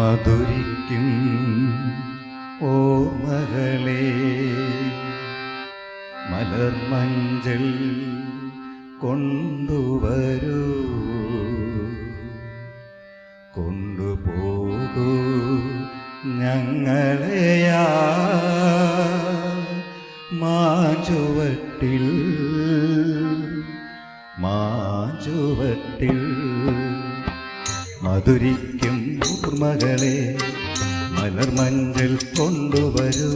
മധുരിക്കും. ഓർമ്മകളെ മലർമഞ്ചൽ കൊണ്ടുവരൂ. കൊണ്ടുപോകൂ ഞങ്ങളെയാ. മാചുവട്ടിൽ മാഞ്ചുവട്ടിൽ മധുരിക്കും ഓർമ്മകളെ മലർമഞ്ചൽ കൊണ്ടുവരൂ.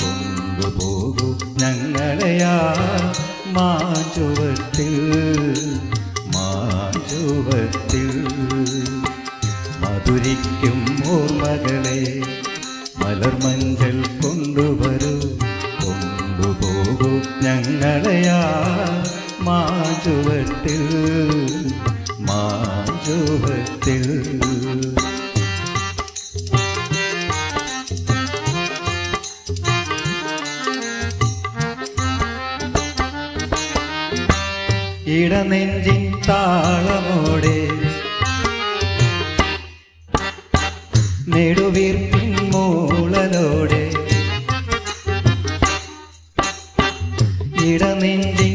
കൊണ്ടുപോകൂ ഞങ്ങളെയാ മാഞ്ചുവട്ടിൽ മാഞ്ചുവട്ടിൽ ഇടനെഞ്ചിൻ താളമോടെ നെടുവീർപ്പിൻ മൂളലോടെ ഇടനെഞ്ചിൻ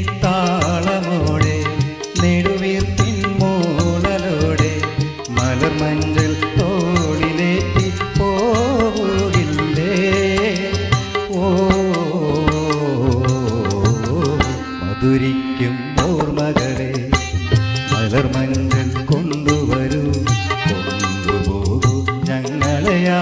മലർമഞ്ചൽ തോളിലേറ്റി പോകില്ലേ ഓ മധുരിക്കും ഓർമ്മകളെ മലർമഞ്ചൽ കൊണ്ടുവരൂ. കൊണ്ടുപോകൂ ഞങ്ങളെയാ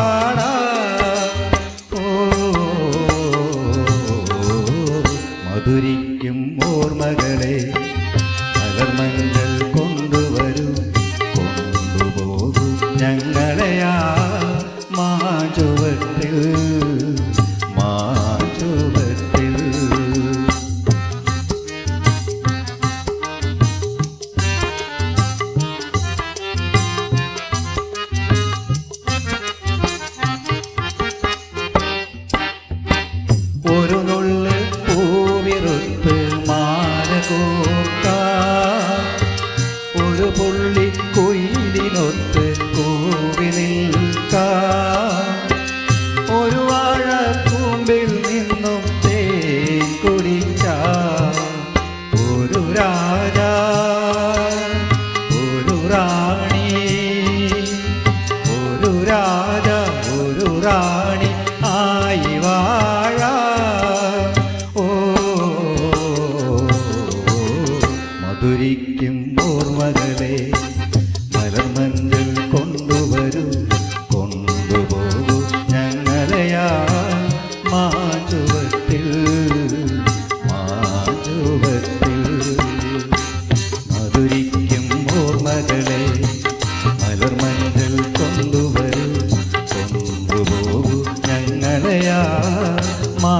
മധുരിക്കും ഓർമ്മകളെ. മാനകൂക്ക ഒരു പുള്ളി കുയിലിനൊത്ത് കൂവി നിൽക്ക. ഒരു വാഴ കൂമ്പിൽ നിന്നും തേൻ കുടിച്ച. ഒരു രാജ ഒരു റാണി. ഒരു രാജ ഒരു റാണി ആയി വാഴ ജീവിക്കും ഓർമ്മകളെ മലർമഞ്ചിൽ കൊണ്ടുവരൂ കൊണ്ടുപോകൂ ഞങ്ങളെയാ മാചുവത്തിൽ മാചുവത്തിൽ മധുരിക്കും ഓർമ്മകളെ മലർമഞ്ചിൽ കൊണ്ടുവരൂ കൊണ്ടുപോകൂ ഞങ്ങളെയാ മാ